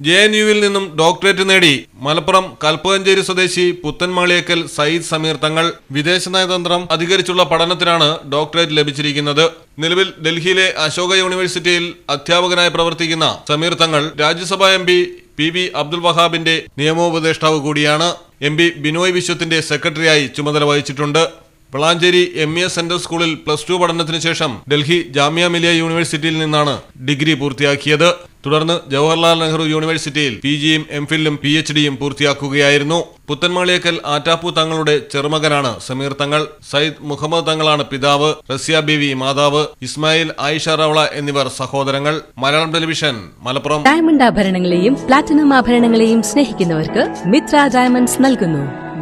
J N യുവിൽ നിന്നും doctorate നേടി മലപ്പുറം കൽപ്പകഞ്ചേരി സ്വദേശി പുത്തൻമാളിയേക്കൽ സയ്യിദ് സമീർ തങ്ങൾ വിദേശ നയതന്ത്രം അധികരിച്ചുള്ള പഠനത്തിനാണ് ഡോക്ടറേറ്റ് ലഭിച്ചിരിക്കുന്നത്. നിലവിൽ ഡൽഹിയിലെ അശോക യൂണിവേഴ്സിറ്റിയിൽ അധ്യാപകനായി പ്രവർത്തിക്കുന്ന സമീർ തങ്ങൾ രാജ്യസഭാ M P P V Abdul വഹാബിന്റെ നിയമോപദേഷ്ടാവ് കൂടിയാണ്. എം പി ബിനോയ് വിശ്വത്തിന്റെ സെക്രട്ടറിയായി ചുമതല വഹിച്ചിട്ടുണ്ട്. Valanchery M E S central സ്കൂളിൽ പ്ലസ് ടു പഠനത്തിന് ശേഷം ഡൽഹി ജാമ്യ മിലിയ യൂണിവേഴ്സിറ്റിയിൽ നിന്നാണ് ഡിഗ്രി പൂർത്തിയാക്കിയത്. തുടർന്ന് ജവഹർലാൽ നെഹ്റു യൂണിവേഴ്സിറ്റിയിൽ പി ജിയും എം ഫിലും പി എച്ച് ഡിയും പൂർത്തിയാക്കുകയായിരുന്നു. പുത്തൻമാളിയക്കൽ ആറ്റാപ്പു തങ്ങളുടെ ചെറുമകനാണ് സമീർ തങ്ങൾ സയ്യിദ് മുഹമ്മദ് തങ്ങളാണ് പിതാവ് റസിയ ബിവി മാതാവ് ഇസ്മായിൽ ആയിഷ റവള എന്നിവർ സഹോദരങ്ങൾ. മലയാളം ടെലിവിഷൻ മലപ്പുറം. ഡയമണ്ട് ആഭരണങ്ങളെയും പ്ലാറ്റിനം ആഭരണങ്ങളെയും സ്നേഹിക്കുന്നവർക്ക് മിത്ര ഡയമണ്ട്സ് നൽകുന്നു.